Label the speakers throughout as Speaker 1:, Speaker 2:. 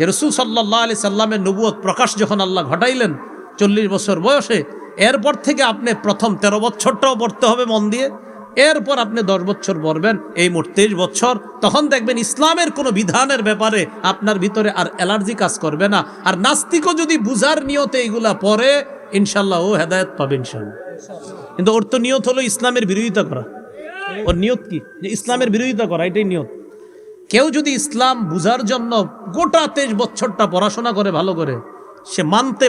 Speaker 1: যে রসুল সাল্লাহ আলি সাল্লামের নবুয়ত প্রকাশ যখন আল্লাহ ঘটাইলেন চল্লিশ বছর বয়সে, এরপর থেকে আপনি প্রথম তেরো বছরটাও পড়তে হবে মন দিয়ে, এরপর আপনি দশ বছর পড়বেন, এই মোট তেইশ বছর তখন দেখবেন ইসলামের কোনো বিধানের ব্যাপারে আপনার ভিতরে আর অ্যালার্জি কাজ করবে না। আর নাস্তিকও যদি বুঝার নিয়তে এইগুলা পরে ইনশাল্লাহ ও হেদায়ত পাবে ইনশাল্লাহ কিন্তু ওর তো নিয়ত হলো ইসলামের বিরোধিতা করা। ওর নিয়ত কি? যে ইসলামের বিরোধিতা করা, এটাই নিয়ত। কেউ যদি ইসলাম বুঝার জন্য গোটা তেইশ বছরটা পড়াশোনা করে ভালো করে সে মানতে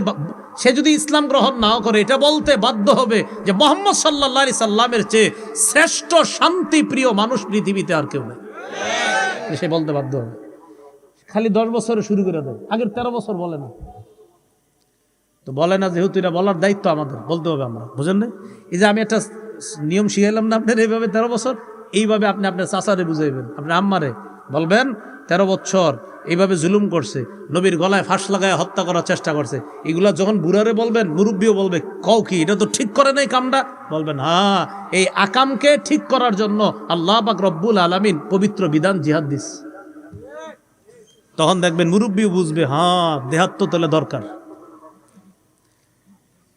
Speaker 1: সে যদি ইসলাম গ্রহণ নাও করে এটা বলতে বাধ্য হবে যে মোহাম্মদ সাল্লাহ আলি সাল্লামের চেয়ে শ্রেষ্ঠ শান্তি প্রিয় মানুষ পৃথিবীতে আর কেউ নেই। সে বলতে বাধ্য হবে। খালি দশ বছরে শুরু করে দেয়। আগের তেরো বছর বলে না। তো বলে না যেহেতু এটা বলার দায়িত্ব আমাদের বলতে হবে আমরা বুঝেন না এই যে আমি একটা নিয়ম শিখাইলাম না আপনার এইভাবে তেরো বছর এইভাবে আপনি আপনার চাচারে বুঝাইবেন আপনার আম্মারে। বলবেন, তেরো বছর এইভাবে জুলুম করছে, নবীর গলায় ফাঁস লাগায় হত্যা করার চেষ্টা করছে। এগুলা যখন বুড়ারে বলবেন, মুরব্বীও বলবে, কও কি, এটা তো ঠিক করে নাই কামটা? বলবেন হ্যাঁ এই আকামকে ঠিক করার জন্য আল্লাহ পাক রব্বুল আলামিন পবিত্র বিধান জিহাদ দিস। তখন দেখবেন মুরব্বীও বুঝবে হ্যাঁ দেহাত্ম তোলে দরকার।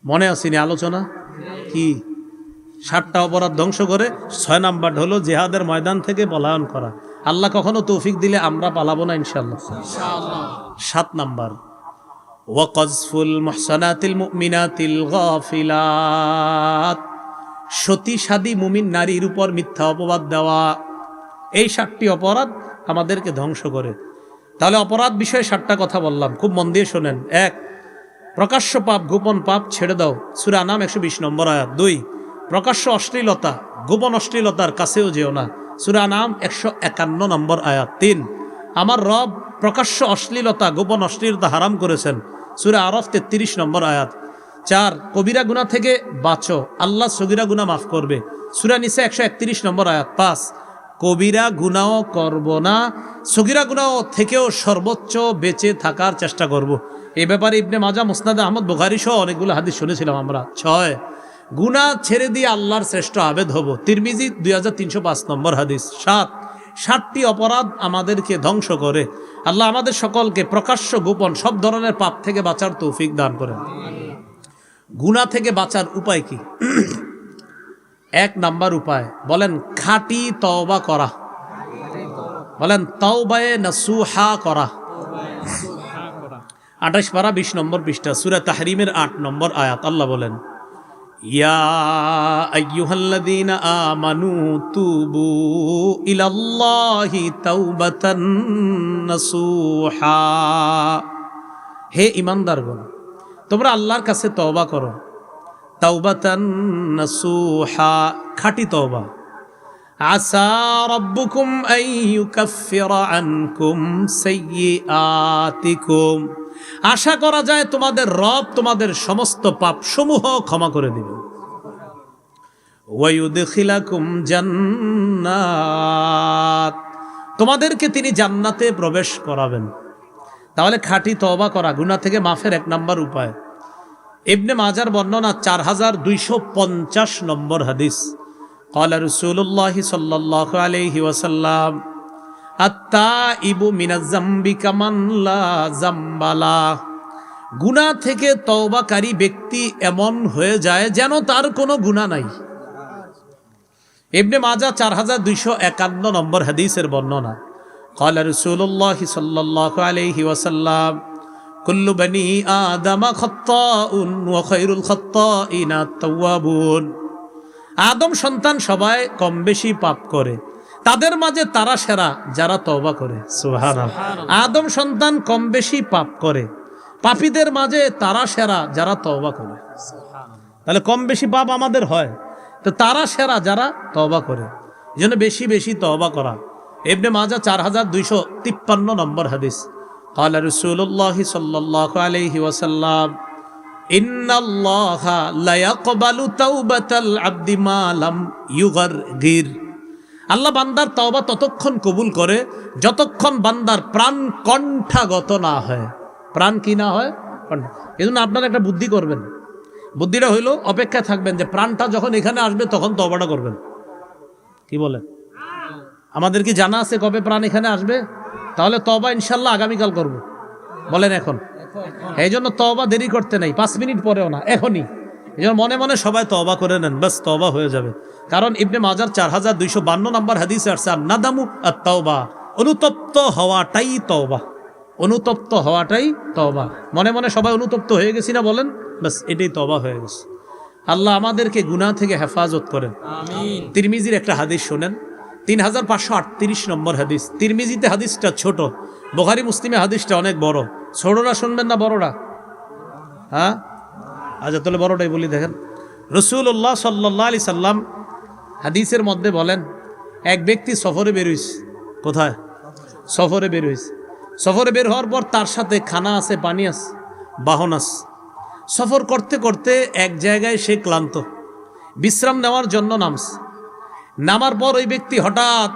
Speaker 1: মনে আসেনি আলোচনা? কি? ষাটটা অপরাধ ধ্বংস করে, ছয় নাম্বার হলো জেহাদের ময়দান থেকে পলায়ন করা। আল্লাহ কখনো তৌফিক দিলে আমরা পালাবো না ইনশাল্লাহ সাত নাম্বার। ওয়াকজফুল মহসানাতিল মুমিনাতিল গাফিলাত। সতী সাদী মুমিন নারীর উপর মিথ্যা অপবাদ দেওয়া এই সাতটি অপরাধ আমাদেরকে ধ্বংস করে। তাহলে অপরাধ বিষয়ে সাতটা কথা বললাম খুব মন দিয়ে শোনেন। এক প্রকাশ্য পাপ গোপন পাপ ছেড়ে দাও। সুরা নাম একশো বিশ নম্বর আয়াত। দুই প্রকাশ্য অশ্লীলতা গোপন অশ্লীলতার কাছেও যেও না। সুরা নাম একশো একান্ন নম্বর আয়াত। তিন, আমার রব প্রকাশ্য অশ্লীলতা, গোপন অশ্লীলতা হারাম করেছেন। সুরা আরফ তেত্রিশ নম্বর আয়াত। চার, কবিরা গুণা থেকে বাঁচো। আল্লাহ সগিরা গুণা মাফ করবে। সুরা নিসা একশো একত্রিশ নম্বর আয়াত। পাঁচ, কবিরা গুনাও করব না। সগিরা গুনাও থেকেও সর্বোচ্চ বেঁচে থাকার চেষ্টা করব। এ ব্যাপারে ইবনে মাজা, মুসনাদ আহমদ বুখারি অনেকগুলো হাদিস শুনেছিলাম আমরা। ছয় গুনা ছেড়ে দিয়ে আল্লাহর শ্রেষ্ঠ আবেদ হব। তিরমিজি দুই হাজার তিনশো পাঁচ নম্বর হাদিস, সাত। সাতটি অপরাধ আমাদেরকে ধ্বংস করে। আল্লাহ আমাদের সকলকে প্রকাশ্য, গোপন, সব ধরনের পাপ থেকে বাঁচার তৌফিক দান করেন। গুনা থেকে বাঁচার উপায় কি? এক নাম্বার উপায়, বলেন, খাঁটি তওবা করা। বলেন, তওবায়ে নাসুহা করা। আঠাশ পারা, বিশ নম্বর পৃষ্ঠা, সুরা তাহরিমের আট নম্বর আয়াত, আল্লাহ বলেন ইয়া আইয়ুহাল্লাযীনা আমানু তুবু ইলাল্লাহি তাওবাতান নাসুহা। হে ঈমানদারগণ, তোমরা আল্লাহর কাছে তওবা করো। তাওবাতান নাসুহা, খাঁটি তওবা। আনকুম আশা করা যায় তোমাদের রব তোমাদের সমস্ত পাপ সমূহ ক্ষমা করে দিবেন। ওয়ায়ুদখিলাকুম জান্নাত। তোমাদেরকে তিনি জান্নাতে প্রবেশ করাবেন। তাহলে খাঁটি তবা করা গুনা থেকে মাফের এক নম্বর উপায়। ইবনে মাজার বর্ণনা চার হাজার দুইশো পঞ্চাশ নম্বর হাদিস। কলা রসুল্লাহ সাল্লাহ আলহি ওয়াসাল্লাম আত্মা ইবু মিনাজাম্বিকা কামানলা জাম্বালা। গুণা থেকে তওবাকারী ব্যক্তি এমন হয়ে যায় যেন তার কোনো গুণা নাই। ইবনে মাজা চার হাজার দুইশো একান্ন নম্বর হাদিসের বর্ণনা قال رسول الله صلى الله عليه وسلم كل بني آدم خطاء وخير الخطائين التوابون আদম সন্তান সবাই কম বেশি পাপ করে তাদের মাঝে তারা সেরা যারা তওবা করে সুবহানাল্লাহ আদম সন্তান কম বেশি পাপ করে পাপীদের মাঝে তারা সেরা যারা তওবা করে তাহলে কম বেশি পাপ আমাদের হয় তো তারা সেরা যারা তওবা করে এই জন্য বেশি বেশি তওবা করা এমনি মাজা চার হাজার দুইশো তিপ্পান্ন নম্বর হাদিস قال رسول الله صلى الله عليه وسلم إن الله لا يقبل توبة العبد ما لم يغرغر আল্লাহ বান্দার তওবা ততক্ষণ কবুল করে যতক্ষণ বান্দার প্রাণ কণ্ঠাগত না হয় প্রাণ কি না হয় কণ্ঠ এই জন্য আপনারা একটা বুদ্ধি করবেন বুদ্ধিটা হইল অপেক্ষায় থাকবেন যে প্রাণটা যখন এখানে আসবে তখন তবাটা করবেন। কি বলেন? আমাদের কি জানা আছে কবে প্রাণ এখানে আসবে? তাহলে তবা ইনশাল্লাহ আগামীকাল করব। বলেন এখন। এই জন্য তবা দেরি করতে নাই, পাঁচ মিনিট পরেও না, এখনই। এই জন্য মনে মনে সবাই তবা করে নেন বাস তবা হয়ে যাবে। কারণ ইবনে মাজার চার হাজার দুইশো বান্ন নম্বর হাদিস আসছে আর নাদামু আর তওবা অনুতপ্ত হওয়াটাই তওবা। অনুতপ্ত হওয়াটাই তওবা। মনে মনে সবাই অনুতপ্ত হয়ে গেছি না বলেন? বাস এটাই তবা হয়ে গেছে। আল্লাহ আমাদেরকে গুনাহ থেকে হেফাজত করেন। তিরমিজির একটা হাদিস শোনেন। তিন হাজার পাঁচশো আটত্রিশ নম্বর হাদিস। তিরমিজিতে হাদিসটা ছোট। বোখারি মুসলিমে হাদিসটা অনেক বড়। ছোটরা শুনবেন না বড়রা? হ্যাঁ? আচ্ছা তাহলে বড়টাই বলি দেখেন। রসুল্লাহ সাল্লাহ আলি সাল্লাম হাদিসের মধ্যে বলেন এক ব্যক্তি সফরে বেরোইস কোথায়? সফরে বের হয়েছে সফরে বের হওয়ার পর তার সাথে খানা আছে পানি আছে বাহন আছে। সফর করতে করতে এক জায়গায় সে ক্লান্ত। বিশ্রাম নেওয়ার জন্য নামছে। নামার পর ওই ব্যক্তি হঠাৎ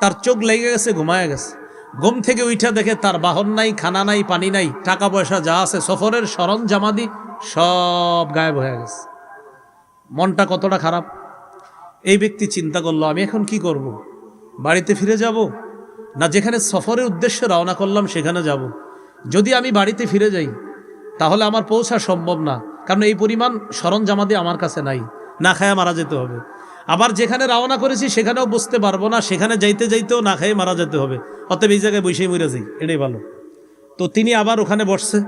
Speaker 1: তার চোখ লেগে গেছে, ঘুমায় গেছে। ঘুম থেকে উঠা দেখে তার বাহন নাই, খানা নাই, পানি নাই টাকা পয়সা যা আছে, সফরের সরঞ্জামাদি সব গায়েব হয়ে গেছে। মনটা কতটা খারাপ। এই ব্যক্তি চিন্তা করল, আমি এখন কি করব। বাড়িতে ফিরে যাব? না যেখানে সফরের উদ্দেশ্যে রওনা করলাম, সেখানে যাব। যদি আমি বাড়িতে ফিরে যাই তাহলে আমার পৌঁছা সম্ভব না, কারণ এই পরিমাণ সরঞ্জামাদি আমার কাছে নাই। না খায়া মারা যেতে হবে। আবার যেখানে রওনা করেছি, সেখানেও বসতে পারব না, সেখানে যাইতে যাইতেও না খেয়ে মারা যেতে হবে। অতএব এই জায়গায় বসেই মরে যাই, এটাই ভালো। তো তিনি আবার ওখানে বসছে।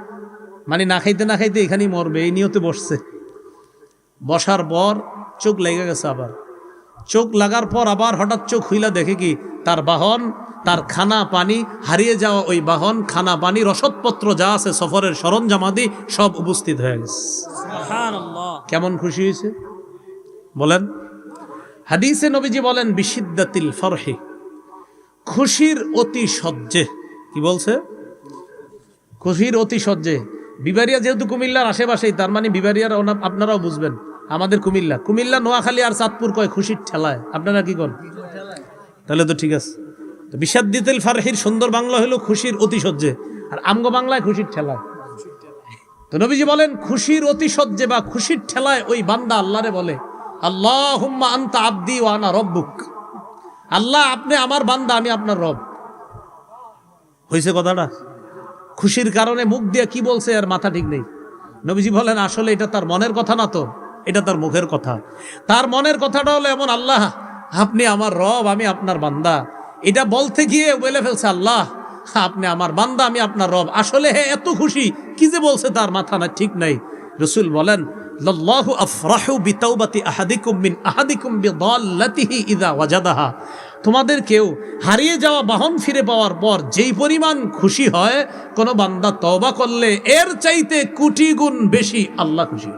Speaker 1: মানে না খাইতে না খাইতে এখানেই মরবে, এই নিয়তে বসছে। বসার পর চোখ লেগে গেছে আবার। চোখ লাগার পর আবার হঠাৎ চোখ হইলা দেখে কি তার বাহন তার খানা পানি হারিয়ে যাওয়া ওই বাহন খানা পানি রসদপত্র যা আছে সফরের সরঞ্জামাদি সব উপস্থিত হয়ে গেছে। কেমন খুশি হয়েছে? বলেন হাদিসে নবীজি বলেন বিশিদ্দাতিল ফরহে খুশির অতি সহ্যে কি বলছে? খুশির অতি সহ্যে বিবারিয়া যেহেতু কুমিল্লার আশেপাশেই তার মানে বিবারিয়ার আপনারাও বুঝবেন আমাদের কুমিল্লা। কুমিল্লা নোয়াখালী আর চাঁদপুর কয় খুশির ঠেলায়? আপনারা কি করেন তাহলে তো ঠিক আছে। তো বিষাদ্দিতেল ফারহির সুন্দর বাংলা হলো খুশির অতিশয্যে, আর আমগো বাংলায় খুশির ঠেলায়। তো নবীজি বলেন, খুশির অতিশয্যে বা খুশির ঠেলায় ওই বান্দা আল্লাহরে বলে আল্লাহ হুম্মা আন্তা আব্দি ওয়ানা রব্বুক। আল্লাহ, আপনি আমার বান্দা, আমি আপনার রব। হয়েছে কথাটা? খুশির কারণে মুখ দিয়ে কি বলছে আর মাথা ঠিক নেই। নবীজি বলেন, আসলে এটা তার মনের কথা না তো, এটা তার মুখের কথা। তার মনের কথাটা হলো এমন, আল্লাহ, আপনি আমার রব, আমি আপনার বান্দা। এটা বলতে গিয়ে বলে ফেলছে, আল্লাহ, আপনি আমার বান্দা, আমি আপনার রব। আসলে হে, এত খুশি। কি যে বলছে তার মাথা না ঠিক নাই। রসুল বলেন, লাল্লাহু আফরাহু বিতাওবাতি আহাদিকুম তোমাদের কেউ হারিয়ে যাওয়া বাহন ফিরে পাওয়ার পর যেই পরিমাণ খুশি হয়, কোনো বান্দা তওবা করলে এর চাইতে কোটি গুণ বেশি আল্লাহ খুশি